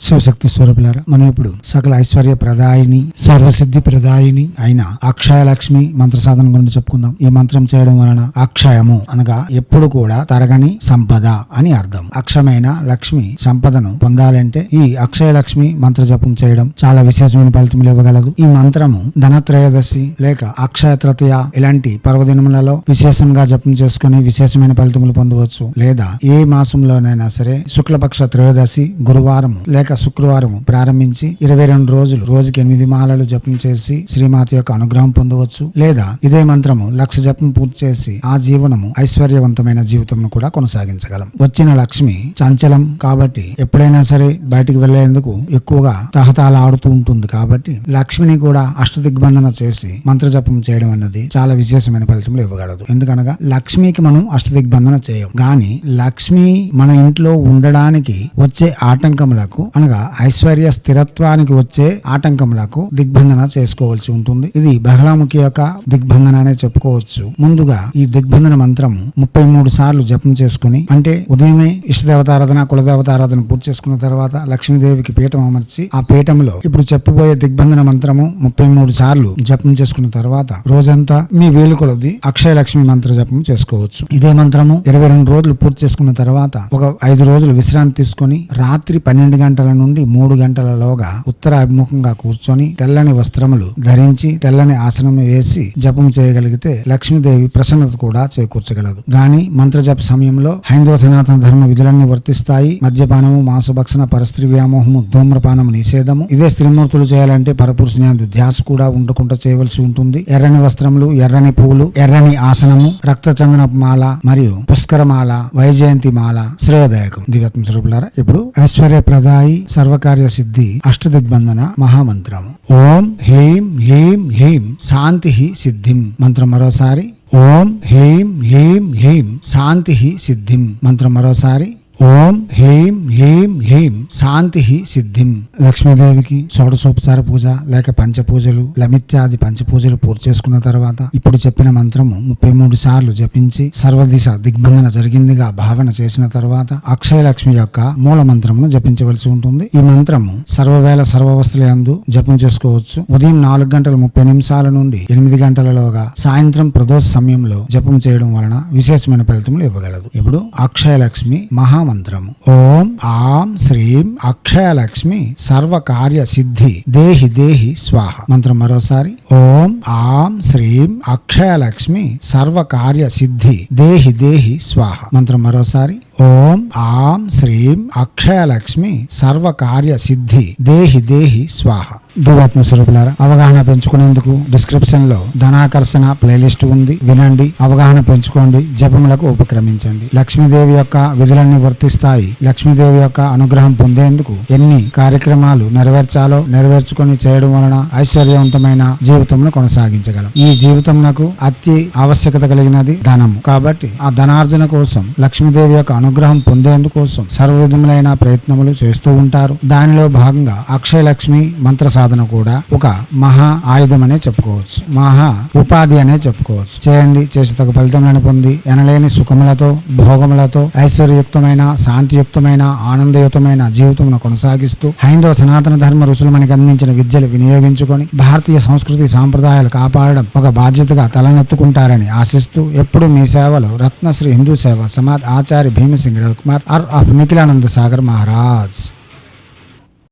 శివశక్తి స్వరూపులారా మనం ఇప్పుడు సకల ఐశ్వర్య ప్రదాయిని సర్వసిద్ధి ప్రదాయిని అయిన అక్షయ లక్ష్మి మంత్ర సాధన గురించి చెప్పుకుందాం. ఈ మంత్రం చేయడం వలన అక్షయము అనగా ఎప్పుడు కూడా తరగని సంపద అని అర్థం. అక్షమైన లక్ష్మి సంపదను పొందాలంటే ఈ అక్షయ లక్ష్మి మంత్ర జపం చేయడం చాలా విశేషమైన ఫలితములు ఇవ్వగలదు. ఈ మంత్రము ధనత్రయోదశి లేక అక్షయ తృతీయ ఇలాంటి పర్వదినములలో విశేషంగా జపం చేసుకుని విశేషమైన ఫలితములు పొందవచ్చు. లేదా ఏ మాసంలోనైనా సరే శుక్లపక్ష త్రయోదశి గురువారము లేక శుక్రవారం ప్రారంభించి ఇరవై రెండు రోజులు రోజుకి ఎనిమిది మాలలు జపం చేసి శ్రీమాత యొక్క అనుగ్రహం పొందవచ్చు. లేదా ఇదే మంత్రము లక్ష జపం పూర్తి చేసి ఆ జీవనము ఐశ్వర్యవంతమైన జీవితంను కూడా కొనసాగించగలం. వచ్చిన లక్ష్మి చంచలం కాబట్టి ఎప్పుడైనా సరే బయటికి వెళ్ళేందుకు ఎక్కువగా తహతాలు ఆడుతూ ఉంటుంది కాబట్టి లక్ష్మిని కూడా అష్టదిగ్బంధన చేసి మంత్ర జపం చేయడం అన్నది చాలా విశేషమైన ఫలితములు ఇవ్వగలదు. ఎందుకనగా లక్ష్మికి మనం అష్టదిగ్బంధన చేయం. గాని లక్ష్మి మన ఇంట్లో ఉండడానికి వచ్చే ఆటంకములకు అనగా ఐశ్వర్య స్థిరత్వానికి వచ్చే ఆటంకములకు దిగ్బంధన చేసుకోవాల్సి ఉంటుంది. ఇది బహళముఖి యొక్క దిగ్బంధన అనే చెప్పుకోవచ్చు. ముందుగా ఈ దిగ్బంధన మంత్రము ముప్పై మూడు సార్లు జపం చేసుకుని అంటే ఉదయమే ఇష్టదేవతారాధన కులదేవతారాధన పూర్తి చేసుకున్న తర్వాత లక్ష్మీదేవికి పీఠం అమర్చి ఆ పీఠంలో ఇప్పుడు చెప్పబోయే దిగ్బంధన మంత్రము ముప్పై మూడు సార్లు జపం చేసుకున్న తర్వాత రోజంతా మీ వేలు కొలది అక్షయ లక్ష్మి మంత్ర జపం చేసుకోవచ్చు. ఇదే మంత్రము ఇరవై రెండు రోజులు పూర్తి చేసుకున్న తర్వాత ఒక ఐదు రోజులు విశ్రాంతి తీసుకొని రాత్రి పన్నెండు గంటల నుండి మూడు గంటలలోగా ఉత్తరాభిముఖంగా కూర్చొని తెల్లని వస్త్రములు ధరించి తెల్లని ఆసనం వేసి జపం చేయగలిగితే లక్ష్మీదేవి ప్రసన్నత కూడా చేకూర్చగలదు. గాని మంత్ర జప సమయంలో హైందవ సనాతన ధర్మ విధులన్నీ వర్తిస్తాయి. మద్యపానము మాంసభక్షణ పరస్త్రీ వ్యామోహము ధూమ్రపానము నిషేధము. ఇదే స్త్రీమూర్తులు చేయాలంటే పరపురుషుని ధ్యాస కూడా ఉండకుండా చేయవలసి ఉంటుంది. ఎర్రని వస్త్రములు ఎర్రని పూలు ఎర్రని ఆసనము రక్తచందనపు మాల మరియు పుష్కరమాల వైజయంతి మాల శ్రేయదాయకం. దివ్యత్మ స్వరూపులారా ఇప్పుడు ఐశ్వర్య ప్రదాయి సర్వకార్య సిద్ధి అష్టదిగ్బంధన మహామంత్రము. ఓం హ్రీం హ్రీం హ్రీం శాంతి సిద్ధిం. మంత్రం మరోసారి. ఓం హ్రీం హ్రీం హ్రీం శాంతి సిద్ధిం. మంత్రం మరోసారి. ఓం హ్రీం హ్రీం హ్రీం. శాంతి సిద్ధిం. లక్ష్మీదేవికి షోడశోపచార పూజ లేక పంచ పూజలు లమిత్యాది పంచ పూజలు పూర్తి చేసుకున్న తర్వాత ఇప్పుడు చెప్పిన మంత్రము ముప్పై మూడు సార్లు జపించి సర్వదిశ దిగ్బంధన జరిగిందిగా భావన చేసిన తర్వాత అక్షయ లక్ష్మి యొక్క మూల మంత్రమును జపించవలసి ఉంటుంది. ఈ మంత్రము సర్వవేళ సర్వవస్థలందు జపం చేసుకోవచ్చు. ఉదయం నాలుగు గంటల ముప్పై నిమిషాల నుండి ఎనిమిది గంటలలోగా సాయంత్రం ప్రదోష సమయంలో జపం చేయడం వలన విశేషమైన ఫలితములు ఇవ్వగలదు. ఇప్పుడు అక్షయ లక్ష్మి మహామంత్రము ఓం. ఆం శ్రీం అక్షయ లక్ష్మి సర్వ కార్య సిద్ధి దేహి దేహి స్వాహ. మంత్రం మరోసారి. ఓం. ఆం శ్రీం అక్షయ లక్ష్మి సర్వ కార్య సిద్ధి దేహి దేహి స్వాహ. మంత్రం మరోసారి. ఓం. ఆం శ్రీం అక్షయ లక్ష్మి సర్వ కార్య సిద్ధి దేహి దేహి స్వాహ. దివాత్మ స్వరూపులారా అవగాహన పెంచుకునేందుకు డిస్క్రిప్షన్లో ధనాకర్షణ ప్లేలిస్ట్ ఉంది. వినండి అవగాహన పెంచుకోండి జపములకు ఉపక్రమించండి. లక్ష్మీదేవి యొక్క విధులన్నీ వర్తిస్తాయి. లక్ష్మీదేవి యొక్క అనుగ్రహం పొందేందుకు ఎన్ని కార్యక్రమాలు నెరవేర్చాలో నెరవేర్చుకొని చేయడం వలన ఐశ్వర్యవంతమైన జీవితంను కొనసాగించగలం. ఈ జీవితం నాకు అతి ఆవశ్యకత కలిగినది ధనము కాబట్టి ఆ ధనార్జన కోసం లక్ష్మీదేవి యొక్క అనుగ్రహం పొందేందుకోసం సర్వవిధములైన ప్రయత్నములు చేస్తూ ఉంటారు. దానిలో భాగంగా అక్షయ లక్ష్మి మంత్ర సాధన కూడా ఒక మహా ఆయుధం అనే చెప్పుకోవచ్చు. మహా ఉపాధి అనే చెప్పుకోవచ్చు. చేయండి. చేసి తగ్గ ఫలితములను పొంది ఎనలేని సుఖములతో భోగములతో ఐశ్వర్యయుక్తమైన శాంతియుక్తమైన ఆనందయుతమైన జీవితమును కొనసాగిస్తూ హైందవ సనాతన ధర్మ రుసులు మనకి అందించిన విద్యలు వినియోగించుకొని భారతీయ సంస్కృతి సాంప్రదాయాలు కాపాడడం ఒక బాధ్యతగా తలనెత్తుకుంటారని ఆశిస్తూ ఎప్పుడు మీ సేవలో రత్నశ్రీ హిందూ సేవ సమాజ్ ఆచార్య భీమసింగ్ రవికుమార్ ఆర్ ఆఫ్ నిఖిలానంద సాగర్ మహారాజ్.